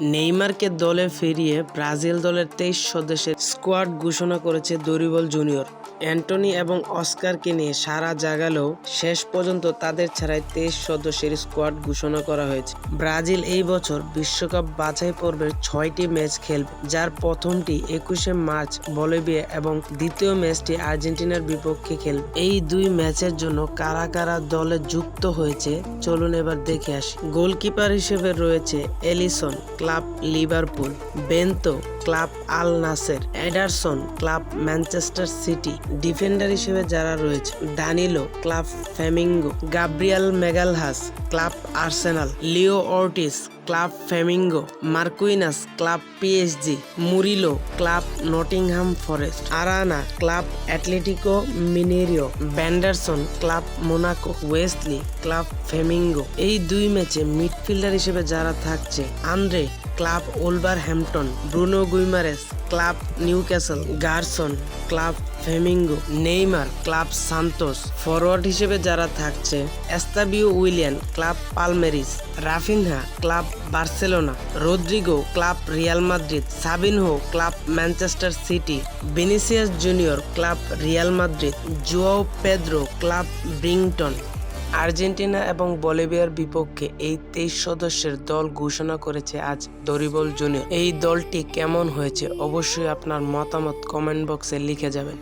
নেইমারকে দলে ফিরিয়ে ব্রাজিল দলের তেইশ সদস্যের স্কোয়াড ঘোষণা করেছে দরিবল জুনিয়র। অ্যান্টনি এবং অস্কারকে নিয়ে সারা জাগালেও শেষ পর্যন্ত তাদের ছাড়াই তেইশ সদস্যের স্কোয়াড ঘোষণা করা হয়েছে। ব্রাজিল এই বছর বিশ্বকাপ বাছাই পর্বের ছয়টি ম্যাচ খেলবে, যার প্রথমটি একুশে মার্চ বলিভিয়া এবং দ্বিতীয় ম্যাচটি আর্জেন্টিনার বিপক্ষে খেলবে। এই দুই ম্যাচের জন্য কারা কারা দলে যুক্ত হয়েছে, চলুন এবার দেখে আসি। গোলকিপার হিসেবে রয়েছে Alisson club Liverpool, Bento club Al Nassr, Ederson club Manchester City, defender হিসেবে যারা রয়েছে, Danilo club Flamengo Gabriel Magalhaes club Arsenal, Leo Ortiz club Flamengo, Marquinhos club PSG, Murillo club Nottingham Forest, Arana club Atletico Mineiro, Wanderson club Monaco Wesley club Flamengo. এই দুই ম্যাচে midfielder হিসেবে যারা থাকছে, Andre club Wolverhampton Bruno Guimaraes club Newcastle, Gerson club Flamengo, Neymar, club Santos forward হিসেবে যারা থাকছে, Estevao Willian, club Palmeiras, Raphinha, club Barcelona, Rodrigo, club Real Madrid, Savinho, club Manchester City Vinicius Junior, club Real Madrid, Joao Pedro, club Brighton. Argentina এবং বলিভিয়ার বিপক্ষে এই তেইশ সদস্যের দল ঘোষণা করেছে আজ দরিবল জুনিয়র। এই দলটি কেমন হয়েছে অবশ্যই আপনার মতামত কমেন্ট বক্সে লিখে যাবেন।